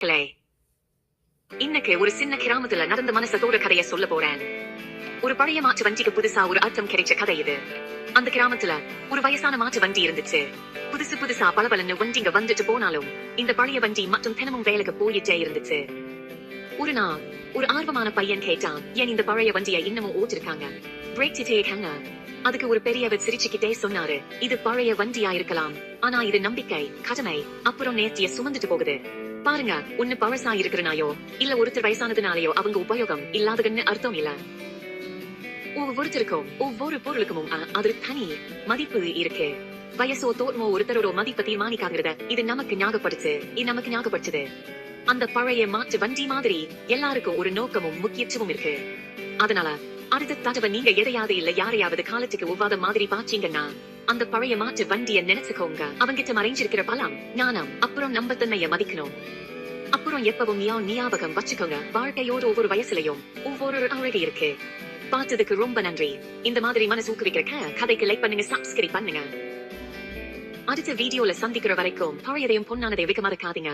மக்களே இன்னைக்கு ஒரு சின்ன கிராமத்துல நடந்த மனசத்தோட கதைய சொல்ல போறேன். ஒரு பழைய மாட்டு வண்டிக்கு புதுசா ஒரு அர்த்தம் கிடைச்ச கதை இது. அந்த கிராமத்துல ஒரு வயசான மாட்டு வண்டி இருந்துச்சு. புதுசு புதுசா பளபளன்னு வண்டிங்க வந்துட்டு போனாலும் இந்த பழைய வண்டி மட்டும் தினமும் வேலைக்கு போயிட்டே இருந்துச்சு. ஒரு நாள் ஒரு ஆர்வமான பையன் கேட்டான் ஏன் இந்த பழைய வண்டியை இன்னமும் ஓட்டிருக்காங்க? பிரேக் இருக்காங்க அதுக்கு ஒரு பெரியவர் சிரிச்சுக்கிட்டே சொன்னாரு இது பழைய வண்டியா இருக்கலாம். ஆனா இது நம்பிக்கை கடமை அப்புறம் நேர்த்திய சுமந்துட்டு போகுது. பாருங்க ஒன்னு பழசா இருக்கிறனாயோ இல்ல ஒருத்தர் வயசானதுனாலயோ அவங்க உபயோகம் இல்லாததுன்னு அர்த்தம் இல்ல. ஒவ்வொருத்தருக்கும் ஒவ்வொரு பொருளுக்கும் அது தனி மதிப்பு இருக்கு. வயசோ தோற்றமோ ஒருத்தரோட மதிப்பை தீர்மானிக்காங்கிறத இது நமக்கு ஞாபகப்படுத்து இது நமக்கு ஞாபகப்படுத்துது. அந்த பழைய மாற்று வண்டி மாதிரி எல்லாருக்கும் ஒரு நோக்கமும் முக்கியத்துவம் இருக்கு. அதனால அடுத்த தடவை நீங்க எதையாவது இல்ல யாரையாவது காலத்துக்கு ஒவ்வாத மாதிரி பாச்சீங்கன்னா அந்த பழைய மாட்டு வண்டிய நினைச்சுக்கோங்க. அவங்கிட்ட மறைஞ்சிருக்கிற பலம் ஞானம் அப்புறம் நம்பத்தன்மைய மதிக்கணும். அப்புறம் எப்பவும் யா ஞாபகம் வச்சுக்கோங்க. வாழ்க்கையோட ஒவ்வொரு வயசுலயும் ஒவ்வொரு அழகு இருக்கு. பார்த்ததுக்கு ரொம்ப நன்றி. இந்த மாதிரி மனசு ஊக்குவிக்கிற கதைக்கு லைக் பண்ணுங்க சப்ஸ்கிரைப் பண்ணுங்க. அடுத்த வீடியோல சந்திக்கிற வரைக்கும் பழையதையும் பொன்னானதை வைக்க மறக்காதீங்க